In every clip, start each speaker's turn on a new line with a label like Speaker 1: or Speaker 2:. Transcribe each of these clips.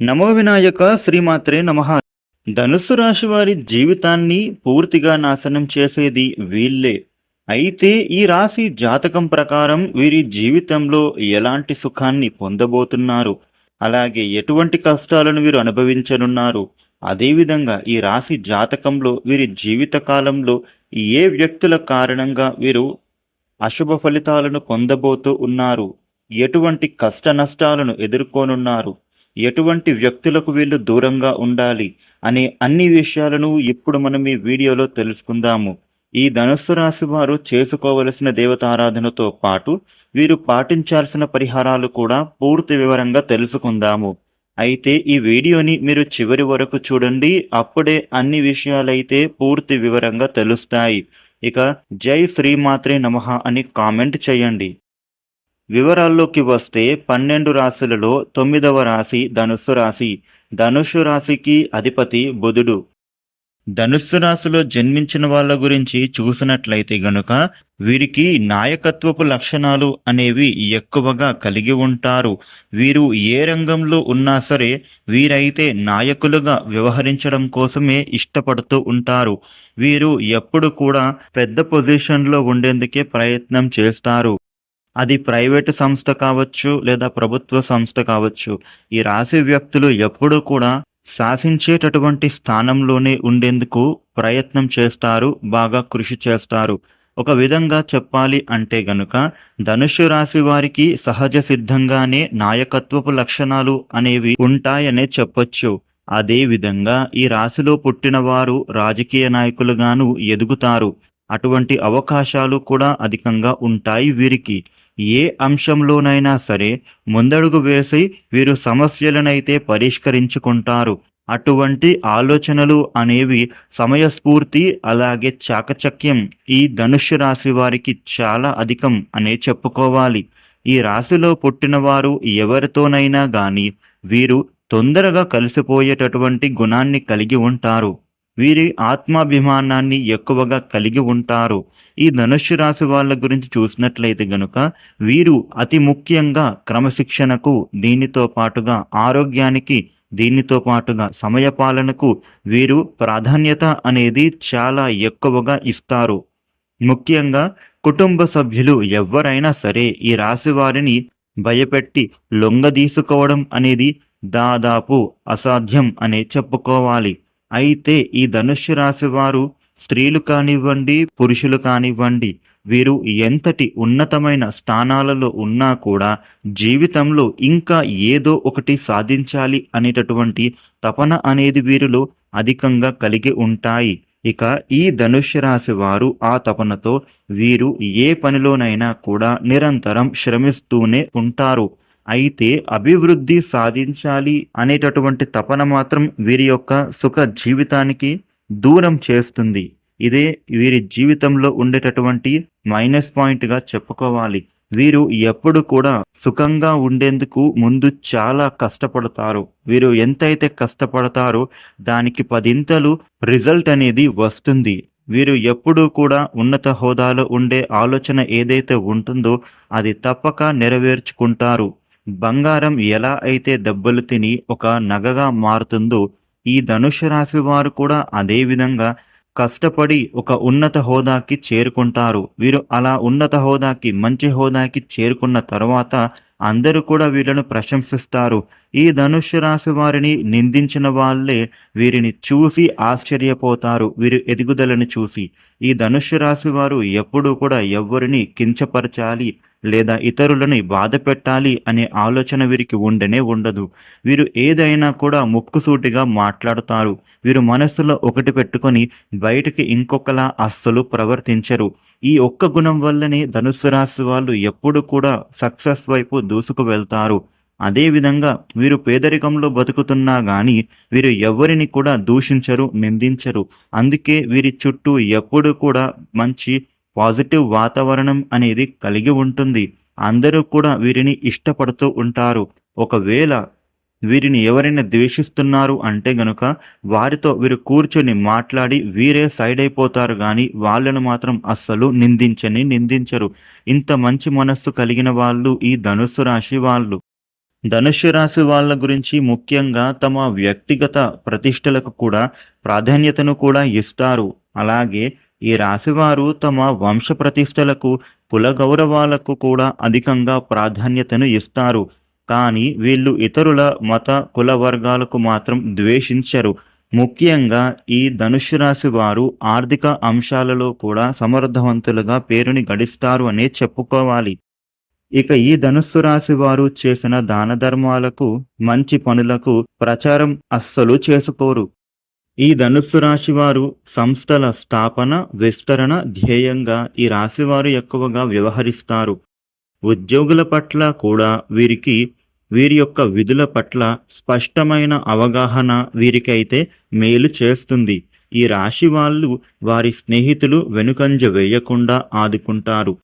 Speaker 1: నమో వినాయక శ్రీమాత్రే నమ. ధనుస్సు రాశి వారి జీవితాన్ని పూర్తిగా నాశనం చేసేది వీళ్ళే. అయితే ఈ రాశి జాతకం ప్రకారం వీరి జీవితంలో ఎలాంటి సుఖాన్ని పొందబోతున్నారు? అలాగే ఎటువంటి కష్టాలను వీరు అనుభవించనున్నారు? అదేవిధంగా ఈ రాశి జాతకంలో వీరి జీవిత కాలంలో ఏ వ్యక్తుల కారణంగా వీరు అశుభ ఫలితాలను పొందబోతూ ఉన్నారు? ఎటువంటి కష్ట నష్టాలను ఎదుర్కోనున్నారు? ఎటువంటి వ్యక్తులకు వీళ్ళు దూరంగా ఉండాలి అనే అన్ని విషయాలను ఇప్పుడు మనం ఈ వీడియోలో తెలుసుకుందాము. ఈ ధనుస్సు రాశి వారు చేసుకోవలసిన దేవతారాధనతో పాటు వీరు పాటించాల్సిన పరిహారాలు కూడా పూర్తి వివరంగా తెలుసుకుందాము. అయితే ఈ వీడియోని మీరు చివరి వరకు చూడండి అప్పుడే అన్ని విషయాలైతే పూర్తి వివరంగా తెలుస్తాయి. ఇక జై శ్రీమాత్రే నమః అని కామెంట్ చేయండి. వివరాల్లోకి వస్తే పన్నెండు రాశులలో తొమ్మిదవ రాశి ధనుస్సు రాశి. ధనుస్సు రాశికి అధిపతి బుధుడు. ధనుస్సు రాశిలో జన్మించిన వాళ్ళ గురించి చూసినట్లయితే గనుక వీరికి నాయకత్వపు లక్షణాలు అనేవి ఎక్కువగా కలిగి ఉంటారు. వీరు ఏ రంగంలో ఉన్నా సరే వీరైతే నాయకులుగా వ్యవహరించడం కోసమే ఇష్టపడుతూ ఉంటారు. వీరు ఎప్పుడు కూడా పెద్ద పొజిషన్లో ఉండేందుకే ప్రయత్నం చేస్తారు. అది ప్రైవేటు సంస్థ కావచ్చు లేదా ప్రభుత్వ సంస్థ కావచ్చు ఈ రాశి వ్యక్తులు ఎప్పుడూ కూడా శాసించేటటువంటి స్థానంలోనే ఉండేందుకు ప్రయత్నం చేస్తారు బాగా కృషి చేస్తారు. ఒక విధంగా చెప్పాలి అంటే గనుక ధనుషు రాశి వారికి సహజ సిద్ధంగానే నాయకత్వపు లక్షణాలు అనేవి ఉంటాయనే చెప్పొచ్చు. అదే విధంగా ఈ రాశిలో పుట్టిన వారు రాజకీయ నాయకులుగాను ఎదుగుతారు. అటువంటి అవకాశాలు కూడా అధికంగా ఉంటాయి వీరికి. ఏ అంశంలోనైనా సరే ముందడుగు వేసి వీరు సమస్యలనైతే పరిష్కరించుకుంటారు. అటువంటి ఆలోచనలు అనేవి సమయస్ఫూర్తి అలాగే చాకచక్యం ఈ ధనుష్య రాశి వారికి చాలా అధికం అనే చెప్పుకోవాలి. ఈ రాశిలో పుట్టిన వారు ఎవరితోనైనా గాని వీరు తొందరగా కలిసిపోయేటటువంటి గుణాన్ని కలిగి ఉంటారు. వీరి ఆత్మాభిమానాన్ని ఎక్కువగా కలిగి ఉంటారు. ఈ ధనుష్య రాశి వాళ్ళ గురించి చూసినట్లయితే గనుక వీరు అతి ముఖ్యంగా క్రమశిక్షణకు దీనితో పాటుగా ఆరోగ్యానికి దీనితో పాటుగా సమయపాలనకు వీరు ప్రాధాన్యత అనేది చాలా ఎక్కువగా ఇస్తారు. ముఖ్యంగా కుటుంబ సభ్యులు ఎవరైనా సరే ఈ రాశి వారిని భయపెట్టి లొంగదీసుకోవడం అనేది దాదాపు అసాధ్యం అనే చెప్పుకోవాలి. అయితే ఈ ధనుష్య రాశి వారు స్త్రీలు కానివ్వండి పురుషులు కానివ్వండి వీరు ఎంతటి ఉన్నతమైన స్థానాలలో ఉన్నా కూడా జీవితంలో ఇంకా ఏదో ఒకటి సాధించాలి అనేటటువంటి తపన అనేది వీరిలో అధికంగా కలిగి ఉంటాయి. ఇక ఈ ధనుష్య రాశి వారు ఆ తపనతో వీరు ఏ పనిలోనైనా కూడా నిరంతరం శ్రమిస్తూనే ఉంటారు. అయితే అభివృద్ధి సాధించాలి అనేటటువంటి తపన మాత్రం వీరి యొక్క సుఖ జీవితానికి దూరం చేస్తుంది. ఇదే వీరి జీవితంలో ఉండేటటువంటి మైనస్ పాయింట్గా చెప్పుకోవాలి. వీరు ఎప్పుడు కూడా సుఖంగా ఉండేందుకు ముందు చాలా కష్టపడతారు. వీరు ఎంతైతే కష్టపడతారో దానికి పదింతలు రిజల్ట్ అనేది వస్తుంది. వీరు ఎప్పుడూ కూడా ఉన్నత హోదాలో ఉండే ఆలోచన ఏదైతే ఉంటుందో అది తప్పక నెరవేర్చుకుంటారు. బంగారం ఎలా అయితే దెబ్బలు తిని ఒక నగగా మారుతుందో ఈ ధనుషు రాశి వారు కూడా అదే విధంగా కష్టపడి ఒక ఉన్నత హోదాకి చేరుకుంటారు. వీరు అలా ఉన్నత హోదాకి మంచి హోదాకి చేరుకున్న తర్వాత అందరూ కూడా వీళ్ళను ప్రశంసిస్తారు. ఈ ధనుష్య రాశి వారిని నిందించిన వాళ్ళే వీరిని చూసి ఆశ్చర్యపోతారు. వీరి ఎదుగుదలను చూసి. ఈ ధనుష్య రాశి వారు ఎప్పుడూ కూడా ఎవరిని కించపరచాలి లేదా ఇతరులని బాధ పెట్టాలి అనే ఆలోచన వీరికి ఉండనే ఉండదు. వీరు ఏదైనా కూడా ముక్కుసూటిగా మాట్లాడతారు. వీరు మనస్సులో ఒకటి పెట్టుకొని బయటికి ఇంకొకలా అస్సలు ప్రవర్తించరు. ఈ ఒక్క గుణం వల్లనే ధనుస్సు రాశి వాళ్ళు ఎప్పుడు కూడా సక్సెస్ వైపు దూసుకు వెళ్తారు. అదేవిధంగా వీరు పేదరికంలో బతుకుతున్నా కానీ వీరు ఎవరిని కూడా దూషించరు నిందించరు. అందుకే వీరి చుట్టూ ఎప్పుడు కూడా మంచి పాజిటివ్ వాతావరణం అనేది కలిగి ఉంటుంది. అందరూ కూడా వీరిని ఇష్టపడుతూ ఉంటారు. ఒకవేళ వీరిని ఎవరైనా ద్వేషిస్తున్నారు అంటే గనుక వారితో వీరు కూర్చొని మాట్లాడి వీరే సైడ్ అయిపోతారు కానీ వాళ్ళను మాత్రం అస్సలు నిందించని నిందించరు. ఇంత మంచి మనస్సు కలిగిన వాళ్ళు ఈ ధనుస్సు రాశి వాళ్ళు. ధనుస్సు రాశి వాళ్ళ గురించి ముఖ్యంగా తమ వ్యక్తిగత ప్రతిష్టలకు కూడా ప్రాధాన్యతను కూడా ఇస్తారు. అలాగే ఈ రాశివారు తమ వంశ ప్రతిష్టలకు కుల గౌరవాలకు కూడా అధికంగా ప్రాధాన్యతను ఇస్తారు. కానీ వీళ్ళు ఇతరుల మత కుల వర్గాలకు మాత్రం ద్వేషించరు. ముఖ్యంగా ఈ ధనుసు రాశి వారు ఆర్థిక అంశాలలో కూడా సమర్థవంతులుగా పేరుని గడిస్తారు అనే చెప్పుకోవాలి. ఇక ఈ ధనుస్సు రాశి వారు చేసిన దాన ధర్మాలకు మంచి పనులకు ప్రచారం అస్సలు చేసుకోరు. ఈ ధనుస్సు రాశి వారు సంస్థల స్థాపన విస్తరణ ధ్యేయంగా ఈ రాశివారు ఎక్కువగా వ్యవహరిస్తారు. ఉద్యోగుల పట్ల కూడా వీరికి వీరి యొక్క విధుల పట్ల స్పష్టమైన అవగాహన వీరికైతే మేలు చేస్తుంది. ఈ రాశి వాళ్ళు వారి స్నేహితులు వెనుకంజ వేయకుండా ఆదుకుంటారు.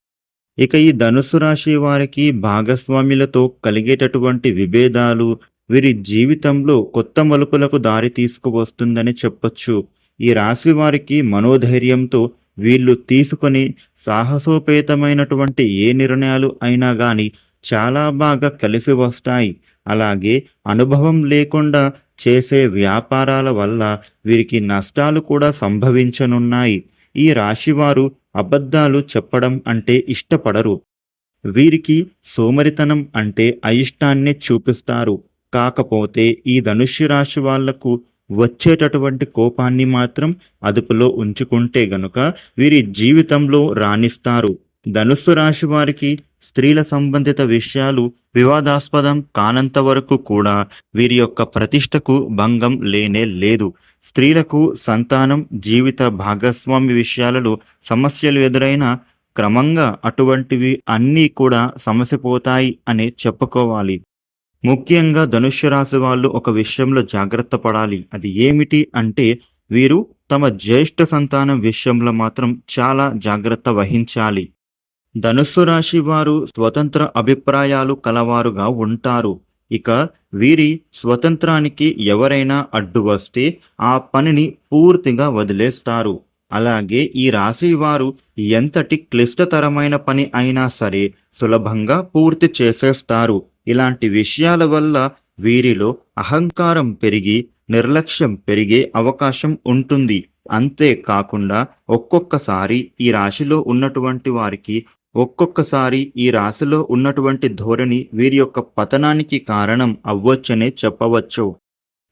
Speaker 1: ఇక ఈ ధనుసు రాశి వారికి భాగస్వాములతో కలిగేటటువంటి విభేదాలు వీరి జీవితంలో కొత్త మలుపులకు దారి తీసుకువస్తుందని చెప్పొచ్చు. ఈ రాశి వారికి మనోధైర్యంతో వీళ్ళు తీసుకొని సాహసోపేతమైనటువంటి ఏ నిర్ణయాలు అయినా కానీ చాలా బాగా కలిసి వస్తాయి. అలాగే అనుభవం లేకుండా చేసే వ్యాపారాల వల్ల వీరికి నష్టాలు కూడా సంభవించనున్నాయి. ఈ రాశివారు అబద్ధాలు చెప్పడం అంటే ఇష్టపడరు. వీరికి సోమరితనం అంటే అయిష్టాన్ని చూపిస్తారు. కాకపోతే ఈ ధనుష్య రాశి వాళ్ళకు వచ్చేటటువంటి కోపాన్ని మాత్రం అదుపులో ఉంచుకుంటే గనుక వీరి జీవితంలో రాణిస్తారు. ధనుస్సు రాశి వారికి స్త్రీల సంబంధిత విషయాలు వివాదాస్పదం కానంత వరకు కూడా వీరి యొక్క ప్రతిష్టకు భంగం లేనే లేదు. స్త్రీలకు సంతానం జీవిత భాగస్వామి విషయాలలో సమస్యలు ఎదురైనా క్రమంగా అటువంటివి అన్నీ కూడా సమసిపోతాయి అని చెప్పుకోవాలి. ముఖ్యంగా ధనుష్య రాశి వాళ్ళు ఒక విషయంలో జాగ్రత్త పడాలి. అది ఏమిటి అంటే వీరు తమ జ్యేష్ఠ సంతానం విషయంలో మాత్రం చాలా జాగ్రత్త వహించాలి. ధనుస్సు రాశి వారు స్వతంత్ర అభిప్రాయాలు కలవారుగా ఉంటారు. ఇక వీరి స్వతంత్రానికి ఎవరైనా అడ్డు వస్తే ఆ పనిని పూర్తిగా వదిలేస్తారు. అలాగే ఈ రాశి వారు ఎంతటి క్లిష్టతరమైన పని అయినా సరే సులభంగా పూర్తి చేసేస్తారు. ఇలాంటి విషయాల వల్ల వీరిలో అహంకారం పెరిగి నిర్లక్ష్యం పెరిగే అవకాశం ఉంటుంది. అంతేకాకుండా ఒక్కొక్కసారి ఈ రాశిలో ఉన్నటువంటి వారికి ఒక్కొక్కసారి ఈ రాశిలో ఉన్నటువంటి ధోరణి వీరి యొక్క పతనానికి కారణం అవ్వచ్చనే చెప్పవచ్చు.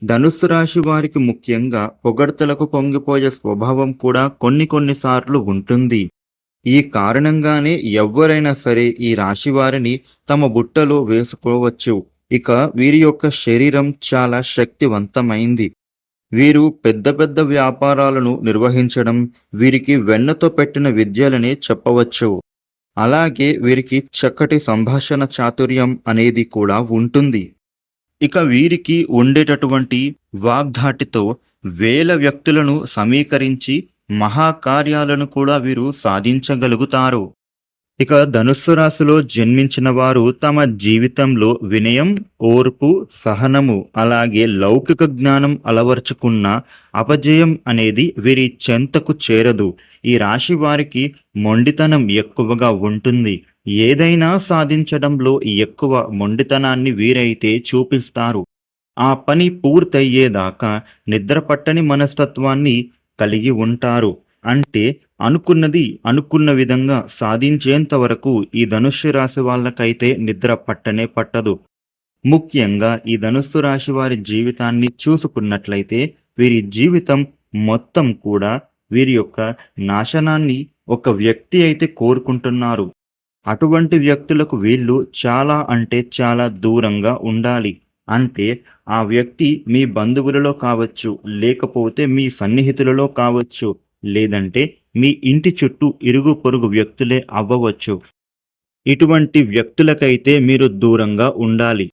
Speaker 1: ధనుస్సు రాశి వారికి ముఖ్యంగా పొగడ్తలకు పొంగిపోయే స్వభావం కూడా కొన్ని కొన్నిసార్లు ఉంటుంది. ఈ కారణంగానే ఎవ్వరైనా సరే ఈ రాశి వారిని తమ బుట్టలో వేసుకోవచ్చు. ఇక వీరి యొక్క శరీరం చాలా శక్తివంతమైంది. వీరు పెద్ద పెద్ద వ్యాపారాలను నిర్వహించడం వీరికి వెన్నతో పెట్టిన విద్యలనే చెప్పవచ్చు. అలాగే వీరికి చక్కటి సంభాషణ చాతుర్యం అనేది కూడా ఉంటుంది. ఇక వీరికి ఉండేటటువంటి వాగ్ధాటితో వేల వ్యక్తులను సమీకరించి మహాకార్యాలను కూడా వీరు సాధించగలుగుతారు. ఇక ధనుస్సు రాశిలో జన్మించిన వారు తమ జీవితంలో వినయం ఓర్పు సహనము అలాగే లౌకిక జ్ఞానం అలవర్చుకున్న అపజయం అనేది వీరి చెంతకు చేరదు. ఈ రాశి వారికి మొండితనం ఎక్కువగా ఉంటుంది. ఏదైనా సాధించడంలో ఎక్కువ మొండితనాన్ని వీరైతే చూపిస్తారు. ఆ పని పూర్తయ్యేదాకా నిద్రపట్టని మనస్తత్వాన్ని కలిగి ఉంటారు. అంటే అనుకున్నది అనుకున్న విధంగా సాధించేంత వరకు ఈ ధనుస్సు రాశి వాళ్ళకైతే నిద్ర పట్టనే పట్టదు. ముఖ్యంగా ఈ ధనుస్సు రాశి వారి జీవితాన్ని చూసుకున్నట్లయితే వీరి జీవితం మొత్తం కూడా వీరి యొక్క నాశనాన్ని ఒక వ్యక్తి అయితే కోరుకుంటున్నారు. అటువంటి వ్యక్తులకు వీళ్ళు చాలా అంటే చాలా దూరంగా ఉండాలి. అంటే ఆ వ్యక్తి మీ బంధువులలో కావచ్చు లేకపోతే మీ సన్నిహితులలో కావచ్చు లేదంటే మీ ఇంటి చుట్టూ ఇరుగు పొరుగు వ్యక్తులే అవ్వవచ్చు. ఇటువంటి వ్యక్తులకైతే మీరు దూరంగా ఉండాలి.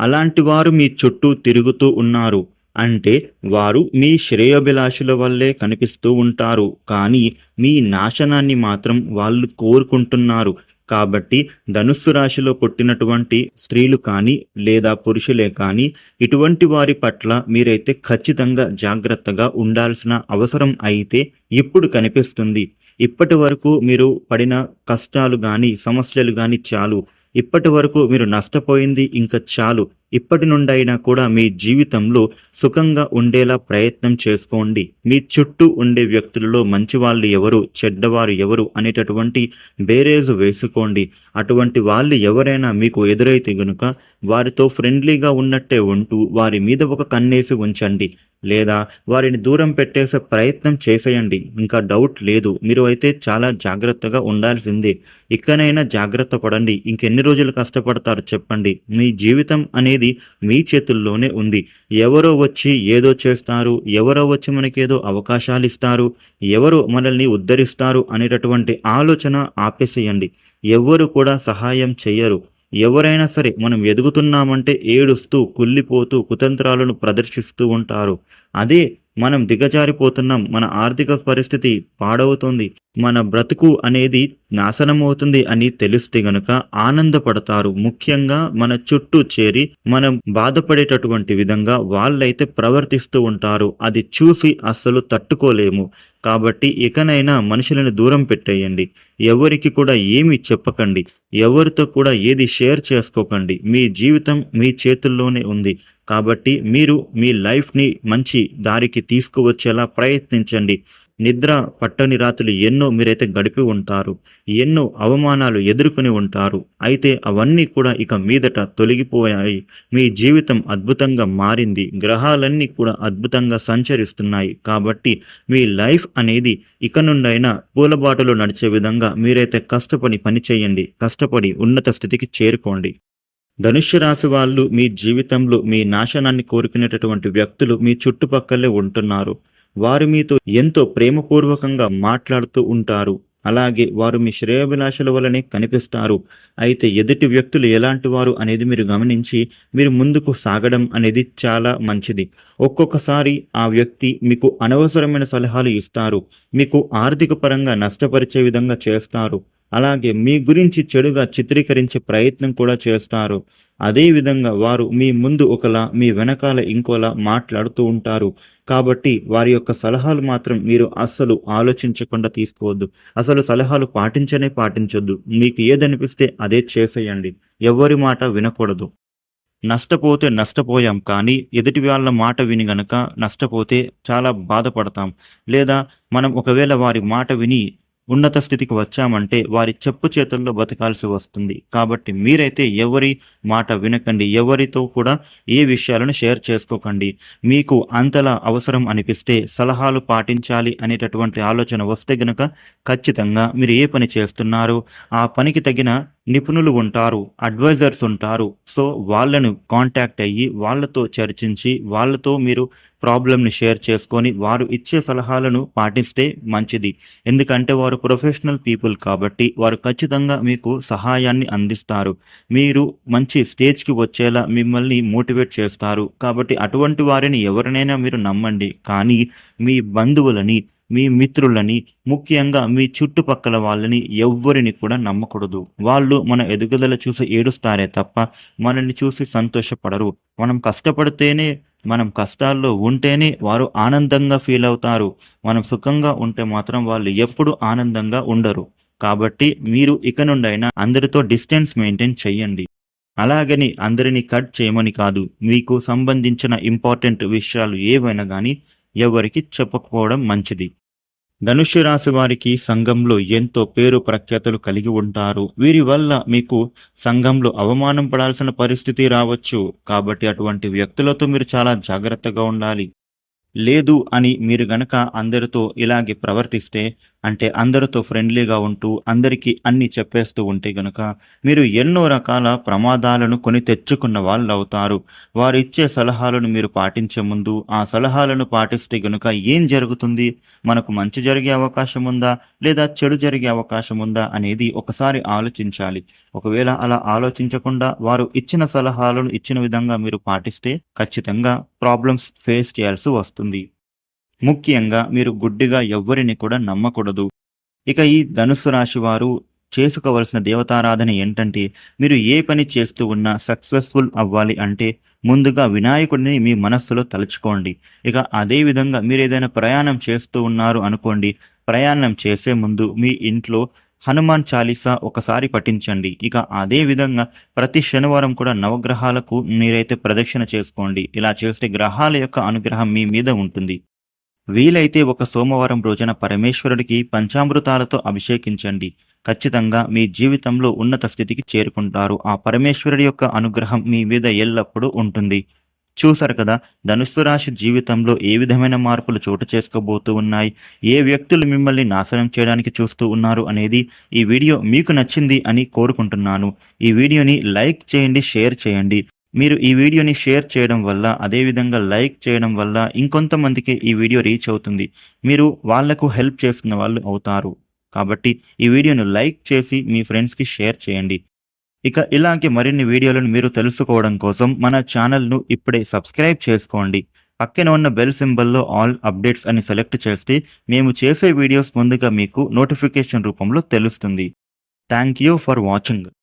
Speaker 1: అలాంటి వారు మీ చుట్టూ తిరుగుతూ ఉన్నారు. అంటే వారు మీ శ్రేయోభిలాషుల వల్లే కనిపిస్తూ ఉంటారు. కానీ మీ నాశనాన్ని మాత్రం వాళ్ళు కోరుకుంటున్నారు. కాబట్టి ధనుస్సు రాశిలో పుట్టినటువంటి స్త్రీలు కానీ లేదా పురుషులే కానీ ఇటువంటి వారి పట్ల మీరైతే ఖచ్చితంగా జాగ్రత్తగా ఉండాల్సిన అవసరం అయితే ఇప్పుడు కనిపిస్తుంది. ఇప్పటి వరకు మీరు పడిన కష్టాలు కానీ సమస్యలు కానీ చాలు. ఇప్పటి వరకు మీరు నష్టపోయింది ఇంకా చాలు. ఇప్పటి నుండైనా కూడా మీ జీవితంలో సుఖంగా ఉండేలా ప్రయత్నం చేసుకోండి. మీ చుట్టూ ఉండే వ్యక్తులలో మంచి వాళ్ళు ఎవరు చెడ్డవారు ఎవరు అనేటటువంటి బేరేజు వేసుకోండి. అటువంటి వాళ్ళు ఎవరైనా మీకు ఎదురైతే గనుక వారితో ఫ్రెండ్లీగా ఉన్నట్టే ఉంటూ వారి మీద ఒక కన్నేసి ఉంచండి. లేదా వారిని దూరం పెట్టేసే ప్రయత్నం చేసేయండి. ఇంకా డౌట్ లేదు. మీరు అయితే చాలా జాగ్రత్తగా ఉండాల్సిందే. ఇకనైనా జాగ్రత్త పడండి. ఇంకెన్ని రోజులు కష్టపడతారు చెప్పండి. మీ జీవితం అనేది మీ చేతుల్లోనే ఉంది. ఎవరో వచ్చి ఏదో చేస్తారు ఎవరో వచ్చి మనకేదో అవకాశాలు ఇస్తారు ఎవరు మనల్ని ఉద్ధరిస్తారు అనేటటువంటి ఆలోచన ఆపేసేయండి. ఎవరు కూడా సహాయం చెయ్యరు. ఎవరైనా సరే మనం ఎదుగుతున్నామంటే ఏడుస్తూ కుళ్ళిపోతూ కుతంత్రాలను ప్రదర్శిస్తూ ఉంటారు. అదే మనం దిగజారిపోతున్నాం మన ఆర్థిక పరిస్థితి పాడవుతుంది మన బ్రతుకు అనేది నాశనం అవుతుంది అని తెలిస్తే గనుక ఆనందపడతారు. ముఖ్యంగా మన చుట్టూ చేరి మనం బాధపడేటటువంటి విధంగా వాళ్ళైతే ప్రవర్తిస్తూ ఉంటారు. అది చూసి అస్సలు తట్టుకోలేము. కాబట్టి ఇకనైనా మనుషులను దూరం పెట్టేయండి. ఎవరికి కూడా ఏమి చెప్పకండి. ఎవరితో కూడా ఏది షేర్ చేసుకోకండి. మీ జీవితం మీ చేతుల్లోనే ఉంది. కాబట్టి మీరు మీ లైఫ్ని మంచి దారికి తీసుకువచ్చేలా ప్రయత్నించండి. నిద్ర పట్టని రాత్రులు ఎన్నో మీరైతే గడిపి ఉంటారు ఎన్నో అవమానాలు ఎదుర్కొని ఉంటారు. అయితే అవన్నీ కూడా ఇక మీదట తొలగిపోయాయి. మీ జీవితం అద్భుతంగా మారింది. గ్రహాలన్నీ కూడా అద్భుతంగా సంచరిస్తున్నాయి. కాబట్టి మీ లైఫ్ అనేది ఇక నుండైనా పూలబాటలో నడిచే విధంగా మీరైతే కష్టపడి పని చేయండి కష్టపడి ఉన్నత స్థితికి చేరుకోండి. ధనుష్య రాశి వాళ్ళు మీ జీవితంలో మీ నాశనాన్ని కోరుకునేటటువంటి వ్యక్తులు మీ చుట్టుపక్కలే ఉంటున్నారు. వారు మీతో ఎంతో ప్రేమపూర్వకంగా మాట్లాడుతూ ఉంటారు. అలాగే వారు మీ శ్రేయోభిలాషల వలనే కనిపిస్తారు. అయితే ఎదుటి వ్యక్తులు ఎలాంటి వారు అనేది మీరు గమనించి మీరు ముందుకు సాగడం అనేది చాలా మంచిది. ఒక్కొక్కసారి ఆ వ్యక్తి మీకు అనవసరమైన సలహాలు ఇస్తారు. మీకు ఆర్థిక పరంగా నష్టపరిచే విధంగా చేస్తారు. అలాగే మీ గురించి చెడుగా చిత్రీకరించే ప్రయత్నం కూడా చేస్తారు. అదేవిధంగా వారు మీ ముందు ఒకలా మీ వెనకాల ఇంకోలా మాట్లాడుతూ ఉంటారు. కాబట్టి వారి యొక్క సలహాలు మాత్రం మీరు అస్సలు ఆలోచించకుండా తీసుకోవద్దు. అసలు సలహాలు పాటించనే పాటించొద్దు. మీకు ఏదనిపిస్తే అదే చేసేయండి. ఎవరి మాట వినకూడదు. నష్టపోతే నష్టపోయాం కానీ ఎదుటి వాళ్ళ మాట విని గనక నష్టపోతే చాలా బాధపడతాం. లేదా మనం ఒకవేళ వారి మాట విని ఉన్నత స్థితికి వచ్చామంటే వారి చెప్పు చేతుల్లో బతకాల్సి వస్తుంది. కాబట్టి మీరైతే ఎవరి మాట వినకండి. ఎవరితో కూడా ఏ విషయాలను షేర్ చేసుకోకండి. మీకు అంతలా అవసరం అనిపిస్తే సలహాలు పాటించాలి అనేటటువంటి ఆలోచన వస్తే గనక ఖచ్చితంగా మీరు ఏ పని చేస్తున్నారో ఆ పనికి తగిన నిపుణులు ఉంటారు అడ్వైజర్స్ ఉంటారు. సో వాళ్ళను కాంటాక్ట్ అయ్యి వాళ్ళతో చర్చించి వాళ్ళతో మీరు ప్రాబ్లమ్ని షేర్ చేసుకొని వారు ఇచ్చే సలహాలను పాటిస్తే మంచిది. ఎందుకంటే వారు ప్రొఫెషనల్ పీపుల్ కాబట్టి వారు ఖచ్చితంగా మీకు సహాయాన్ని అందిస్తారు. మీరు మంచి స్టేజ్కి వచ్చేలా మిమ్మల్ని మోటివేట్ చేస్తారు. కాబట్టి అటువంటి వారిని ఎవరినైనా మీరు నమ్మండి. కానీ మీ బంధువులని మీ మిత్రులని ముఖ్యంగా మీ చుట్టుపక్కల వాళ్ళని ఎవ్వరిని కూడా నమ్మకూడదు. వాళ్ళు మన ఎదుగుదల చూసి ఏడుస్తారే తప్ప మనల్ని చూసి సంతోషపడరు. మనం కష్టపడితేనే మనం కష్టాల్లో ఉంటేనే వారు ఆనందంగా ఫీల్ అవుతారు. మనం సుఖంగా ఉంటే మాత్రం వాళ్ళు ఎప్పుడు ఆనందంగా ఉండరు. కాబట్టి మీరు ఇక నుండైనా అందరితో డిస్టెన్స్ మెయింటైన్ చెయ్యండి. అలాగని అందరినీ కట్ చేయమని కాదు మీకు సంబంధించిన ఇంపార్టెంట్ విషయాలు ఏవైనా కానీ ఎవరికి చెప్పకపోవడం మంచిది. ధనుష్య రాశి వారికి సంఘంలో ఎంతో పేరు ప్రఖ్యాతులు కలిగి ఉంటారు. వీరి వల్ల మీకు సంఘంలో అవమానం పడాల్సిన పరిస్థితి రావచ్చు. కాబట్టి అటువంటి వ్యక్తులతో మీరు చాలా జాగ్రత్తగా ఉండాలి. లేదు అని మీరు గనక అందరితో ఇలాగే ప్రవర్తిస్తే అంటే అందరితో ఫ్రెండ్లీగా ఉంటూ అందరికీ అన్ని చెప్పేస్తూ ఉంటే గనుక మీరు ఎన్నో రకాల ప్రమాదాలను కొని తెచ్చుకున్న వాళ్ళు అవుతారు వారు ఇచ్చే సలహాలను మీరు పాటించే ముందు ఆ సలహాలను పాటిస్తే గనుక ఏం జరుగుతుంది? మనకు మంచి జరిగే అవకాశం ఉందా? లేదా చెడు జరిగే అవకాశం ఉందా? అనేది ఒకసారి ఆలోచించాలి. ఒకవేళ అలా ఆలోచించకుండా వారు ఇచ్చిన సలహాలను ఇచ్చిన విధంగా మీరు పాటిస్తే ఖచ్చితంగా ప్రాబ్లమ్స్ ఫేస్ చేయాల్సి వస్తుంది. ముఖ్యంగా మీరు గుడ్డిగా ఎవ్వరిని కూడా నమ్మకూడదు. ఇక ఈ ధనుస్సు రాశి వారు చేసుకోవలసిన దేవతారాధన ఏంటంటే మీరు ఏ పని చేస్తూ ఉన్నా సక్సెస్ఫుల్ అవ్వాలి అంటే ముందుగా వినాయకుడిని మీ మనస్సులో తలుచుకోండి. ఇక అదే విధంగా మీరు ఏదైనా ప్రయాణం చేస్తూ ఉన్నారు అనుకోండి ప్రయాణం చేసే ముందు మీ ఇంట్లో హనుమాన్ చాలీసా ఒకసారి పఠించండి. ఇక అదే విధంగా ప్రతి శనివారం కూడా నవగ్రహాలకు మీరైతే ప్రదక్షిణ చేసుకోండి. ఇలా చేస్తే గ్రహాల యొక్క అనుగ్రహం మీ మీద ఉంటుంది. వీలైతే ఒక సోమవారం రోజున పరమేశ్వరుడికి పంచామృతాలతో అభిషేకించండి. ఖచ్చితంగా మీ జీవితంలో ఉన్నత స్థితికి చేరుకుంటారు. ఆ పరమేశ్వరుడి యొక్క అనుగ్రహం మీ మీద ఎల్లప్పుడూ ఉంటుంది. చూసారు కదా ధనుస్సు రాశి జీవితంలో ఏ విధమైన మార్పులు చోటు చేసుకోబోతూ ఉన్నాయి? ఏ వ్యక్తులు మిమ్మల్ని నాశనం చేయడానికి చూస్తూ ఉన్నారు అనేది ఈ వీడియో మీకు నచ్చింది అని కోరుకుంటున్నాను. ఈ వీడియోని లైక్ చేయండి షేర్ చేయండి. మీరు ఈ వీడియోని షేర్ చేయడం వల్ల అదేవిధంగా లైక్ చేయడం వల్ల ఇంకొంతమందికి ఈ వీడియో రీచ్ అవుతుంది. మీరు వాళ్ళకు హెల్ప్ చేస్తున్న వాళ్ళు అవుతారు. కాబట్టి ఈ వీడియోను లైక్ చేసి మీ ఫ్రెండ్స్కి షేర్ చేయండి. ఇక ఇలాంటి మరిన్ని వీడియోలను మీరు తెలుసుకోవడం కోసం మన ఛానల్ను ఇప్పుడే సబ్స్క్రైబ్ చేసుకోండి. పక్కన ఉన్న బెల్ సింబల్లో ఆల్ అప్డేట్స్ అని సెలెక్ట్ చేస్తే మేము చేసే వీడియోస్ ముందుగా మీకు నోటిఫికేషన్ రూపంలో తెలుస్తుంది. Thank you for watching.